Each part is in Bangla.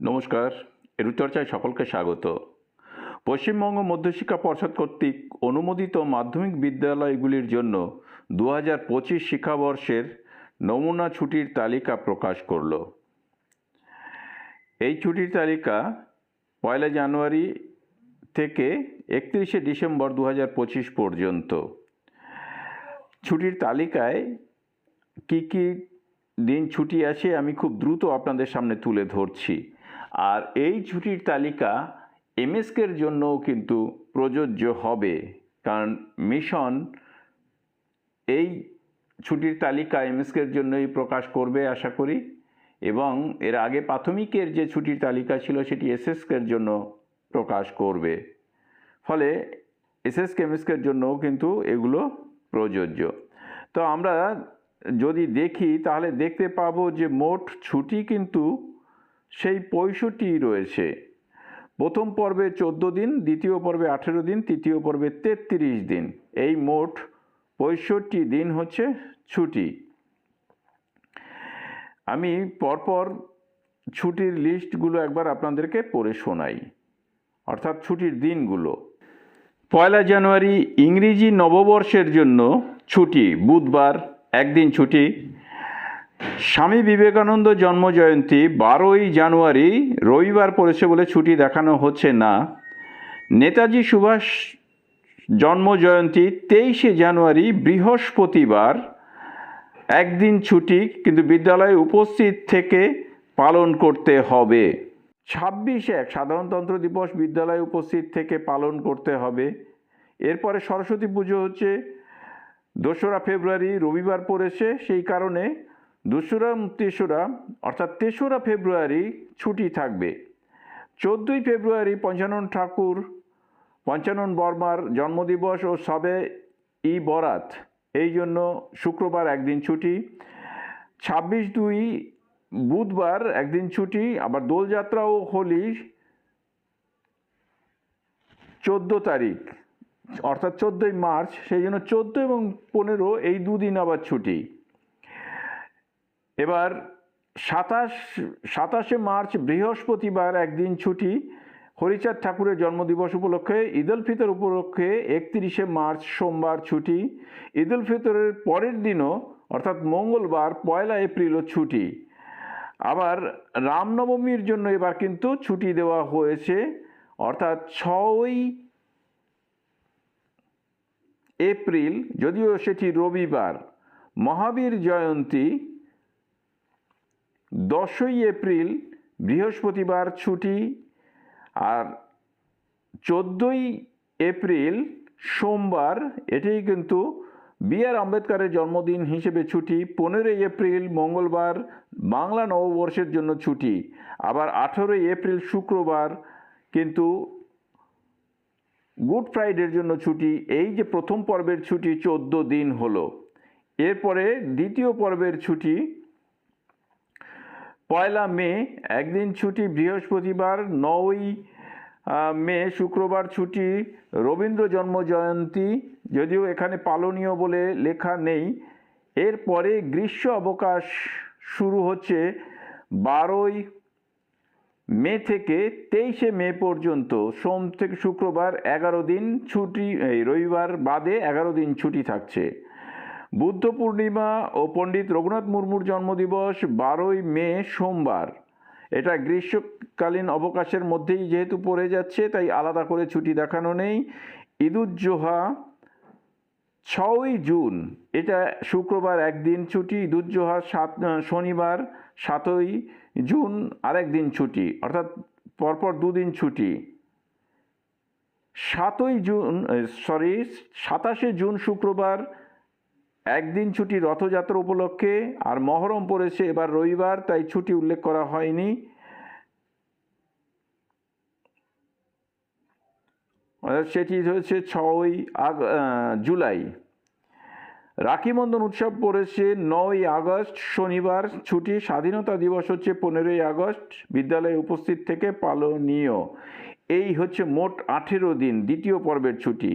নমস্কার রুচর্চায় সকলকে স্বাগত। পশ্চিমবঙ্গ মধ্যশিক্ষা পর্ষদ কর্তৃক অনুমোদিত মাধ্যমিক বিদ্যালয়গুলির জন্য দু হাজার পঁচিশ শিক্ষাবর্ষের নমুনা ছুটির তালিকা প্রকাশ করল। এই ছুটির তালিকা পয়লা জানুয়ারি থেকে একত্রিশে ডিসেম্বর দু হাজার পঁচিশ পর্যন্ত। ছুটির তালিকায় কি কি দিন ছুটি আছে আমি খুব দ্রুত আপনাদের সামনে তুলে ধরছি। আর এই ছুটির তালিকা এমএসকের জন্যও কিন্তু প্রযোজ্য হবে। কারণ মিশন এই ছুটির তালিকা এমএসকের জন্যই প্রকাশ করবে আশা করি। এবং এর আগে প্রাথমিকের যে ছুটির তালিকা ছিল সেটি এসএসকের জন্য প্রকাশ করবে। ফলে এসএস কেমিস্কের জন্যও কিন্তু এগুলো প্রযোজ্য। তো আমরা যদি দেখি, তাহলে দেখতে পাবো যে মোট ছুটি কিন্তু সেই পঁয়ষট্টি রয়েছে। প্রথম পর্বে চোদ্দ দিন, দ্বিতীয় পর্বে আঠেরো দিন, তৃতীয় পর্বে তেত্রিশ দিন। এই মোট পঁয়ষট্টি দিন হচ্ছে ছুটি। আমি পরপর ছুটির লিস্টগুলো একবার আপনাদেরকে পড়ে শোনাই, অর্থাৎ ছুটির দিনগুলো। পয়লা জানুয়ারি ইংরেজি নববর্ষের জন্য ছুটি, বুধবার একদিন ছুটি স্বামী বিবেকানন্দ জন্মজয়ন্তী বারোই জানুয়ারি রবিবার পড়েছে বলে ছুটি দেখানো হচ্ছে না। নেতাজি সুভাষ জন্ম জয়ন্তী তেইশে জানুয়ারি বৃহস্পতিবার একদিন ছুটি, কিন্তু বিদ্যালয়ে উপস্থিত থেকে পালন করতে হবে। ছাব্বিশ এক সাধারণতন্ত্র দিবস বিদ্যালয়ে উপস্থিত থেকে পালন করতে হবে। এরপরে সরস্বতী পুজো হচ্ছে, দোসরা ফেব্রুয়ারি রবিবার পড়েছে, সেই কারণে দোসরা তেসরা অর্থাৎ তেসরা ফেব্রুয়ারি ছুটি থাকবে। চোদ্দোই ফেব্রুয়ারি পঞ্চানন ঠাকুর, পঞ্চানন বর্মার জন্মদিবস ও সবে ই বরাত। এই জন্য শুক্রবার একদিন ছুটি। ছাব্বিশ দুই বুধবার একদিন ছুটি, আবার দোলযাত্রা ও হোলি চোদ্দ তারিখ, অর্থাৎ চোদ্দোই মার্চ। সেই জন্য চোদ্দ এবং পনেরো এই দুদিন আবার ছুটি। এবার সাতাশ, সাতাশে মার্চ, বৃহস্পতিবার একদিন ছুটি, হরিচাঁদ ঠাকুরের জন্মদিবস উপলক্ষে ঈদ উল ফিতর উপলক্ষে একত্রিশে মার্চ সোমবার ছুটি ঈদ উল ফিতরের পরের দিনও, অর্থাৎ মঙ্গলবার পয়লা এপ্রিলও ছুটি। আবার রামনবমীর জন্য এবার কিন্তু ছুটি দেওয়া হয়েছে, অর্থাৎ ছয়ই এপ্রিল, যদিও সেটি রবিবার, মহাবীর জয়ন্তী দশই এপ্রিল, বৃহস্পতিবার ছুটি। আর চোদ্দোই এপ্রিল, সোমবার এটাই কিন্তু বি আর আম্বেদকরের জন্মদিন হিসেবে ছুটি। পনেরোই এপ্রিল, মঙ্গলবার, বাংলা নববর্ষের জন্য ছুটি। আবার আঠেরোই এপ্রিল, শুক্রবার, কিন্তু গুড ফ্রাইডের জন্য ছুটি। এই যে প্রথম পর্বের ছুটি, চোদ্দ দিন হলো। এরপরে দ্বিতীয় পর্বের ছুটি পয়লা মে, একদিন ছুটি, বৃহস্পতিবার নয়ই মে, শুক্রবার ছুটি, রবীন্দ্র জন্মজয়ন্তী, যদিও এখানে পালনীয় বলে লেখা নেই। এরপরে গ্রীষ্ম অবকাশ শুরু হচ্ছে বারোই মে থেকে তেইশে মে পর্যন্ত। সোম থেকে শুক্রবার এগারো দিন ছুটি, এই রবিবার বাদে এগারো দিন ছুটি থাকছে। বুদ্ধ পূর্ণিমা ও পণ্ডিত রঘুনাথ মুর্মুর জন্মদিবস বারোই মে, সোমবার। এটা গ্রীষ্মকালীন অবকাশের মধ্যেই যেহেতু পড়ে যাচ্ছে, তাই আলাদা করে ছুটি দেখানো নেই। ঈদুজ্জোহা ছয়ই জুন, এটা শুক্রবার একদিন ছুটি ঈদুজ্জোহা সাত শনিবার সাতই জুন আরেক দিন ছুটি, অর্থাৎ পরপর দুদিন ছুটি। সাতই জুন সরি সাতাশে জুন শুক্রবার একদিন ছুটি রথযাত্রা উপলক্ষে আর মহরম পড়েছে এবার রবিবার, তাই ছুটি উল্লেখ করা হয়নি। সেটি হচ্ছে ছয়ই আগ জুলাই। রাখি বন্ধন উৎসব পড়েছে নয় আগস্ট, শনিবার। ছুটি স্বাধীনতা দিবস হচ্ছে পনেরোই আগস্ট, বিদ্যালয়ে উপস্থিত থেকে পালনীয়। এই হচ্ছে মোট আঠেরো দিন, দ্বিতীয় পর্বের ছুটি।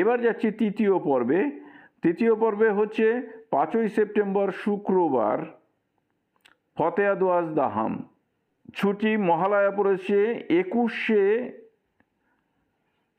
এবার যাচ্ছি তৃতীয় পর্বে। তৃতীয় পর্বে হচ্ছে পাঁচই সেপ্টেম্বর শুক্রবার ফতেয়া দোয়াজ দাহাম ছুটি মহালয়া পড়েছে একুশে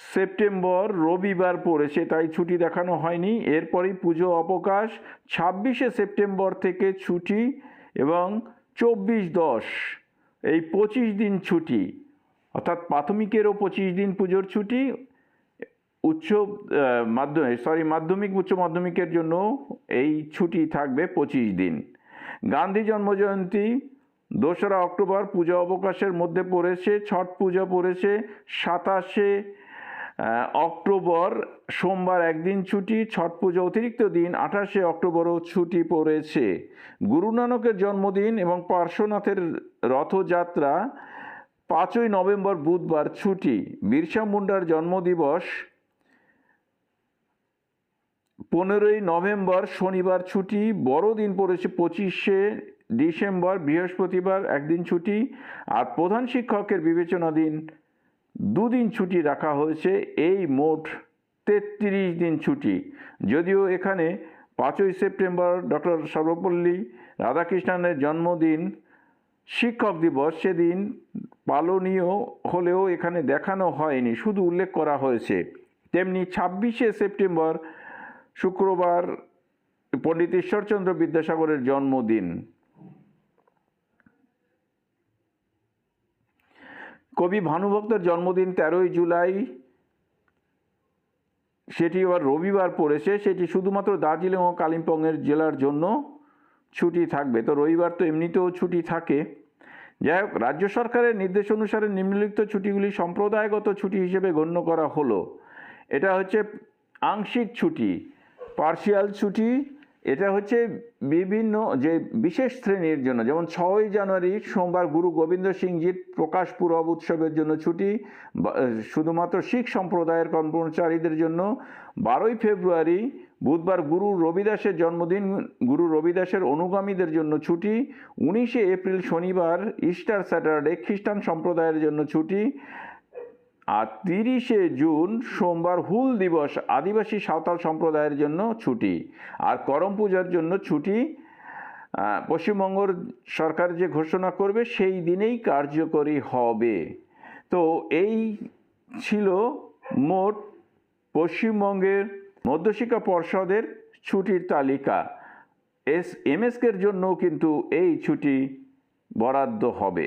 সেপ্টেম্বর, রবিবার পড়েছে, তাই ছুটি দেখানো হয়নি। এরপরই পুজো অবকাশ, ছাব্বিশে সেপ্টেম্বর থেকে ছুটি এবং চব্বিশ দশ, এই পঁচিশ দিন ছুটি। অর্থাৎ প্রাথমিকেরও পঁচিশ দিন পুজোর ছুটি উচ্চ মাধ্যমিক সরি মাধ্যমিক, উচ্চ মাধ্যমিকের জন্য এই ছুটি থাকবে পঁচিশ দিন। গান্ধী জন্মজয়ন্তী, দোসরা অক্টোবর, পূজা অবকাশের মধ্যে পড়েছে, ছট পূজা পড়েছে, সাতাশে অক্টোবর, সোমবার একদিন ছুটি, ছট পুজো অতিরিক্ত দিন, আঠাশে অক্টোবরও ছুটি পড়েছে। গুরু নানকের জন্মদিন এবং পার্শ্বনাথের রথযাত্রা, পাঁচই নভেম্বর বুধবার ছুটি। বিরসা মুন্ডার জন্মদিবস পনেরোই নভেম্বর শনিবার ছুটি, বড়দিন পড়েছে পঁচিশে ডিসেম্বর, বৃহস্পতিবার একদিন ছুটি আর প্রধান শিক্ষকের বিবেচনাদিন দুদিন ছুটি রাখা হয়েছে, এই মোট তেত্রিশ দিন ছুটি। যদিও এখানে পাঁচই সেপ্টেম্বর ডক্টর সর্বপল্লী রাধাকৃষ্ণনের জন্মদিন, শিক্ষক দিবস সেদিন পালনীয় হলেও এখানে দেখানো হয়নি, শুধু উল্লেখ করা হয়েছে। তেমনি ছাব্বিশে সেপ্টেম্বর শুক্রবার পণ্ডিত ঈশ্বরচন্দ্র বিদ্যাসাগরের জন্মদিন। কবি ভানুভক্তের জন্মদিন তেরোই জুলাই, সেটি আবার রবিবার পড়েছে, সেটি শুধুমাত্র দার্জিলিং ও কালিম্পংয়ের জেলার জন্য ছুটি থাকবে। তো রবিবার তো এমনিতেও ছুটি থাকে। যাই হোক, রাজ্য সরকারের নির্দেশ অনুসারে নিম্নলিখিত ছুটিগুলি সম্প্রদায়গত ছুটি হিসেবে গণ্য করা হলো। এটা হচ্ছে আংশিক ছুটি। পার্শিয়াল ছুটি, এটা হচ্ছে বিভিন্ন যে বিশেষ শ্রেণির জন্য, যেমন ছয়ই জানুয়ারি সোমবার গুরু গোবিন্দ সিংজির প্রকাশ পুরব উৎসবের জন্য ছুটি শুধুমাত্র শিখ সম্প্রদায়ের কর্মচারীদের জন্য। বারোই ফেব্রুয়ারি বুধবার গুরু রবিদাসের জন্মদিন, গুরু রবিদাসের অনুগামীদের জন্য ছুটি। উনিশে এপ্রিল শনিবার ইস্টার স্যাটারডে খ্রিস্টান সম্প্রদায়ের জন্য ছুটি। আর তিরিশে জুন সোমবার হুল দিবস আদিবাসী সাঁওতাল সম্প্রদায়ের জন্য ছুটি। আর করম পূজার জন্য ছুটি পশ্চিমবঙ্গর সরকার যে ঘোষণা করবে সেই দিনেই কার্যকরী হবে। তো এই ছিল মোট পশ্চিমবঙ্গের মধ্যশিক্ষা পর্ষদের ছুটির তালিকা। এস এমএসকের জন্য কিন্তু এই ছুটি বরাদ্দ হবে।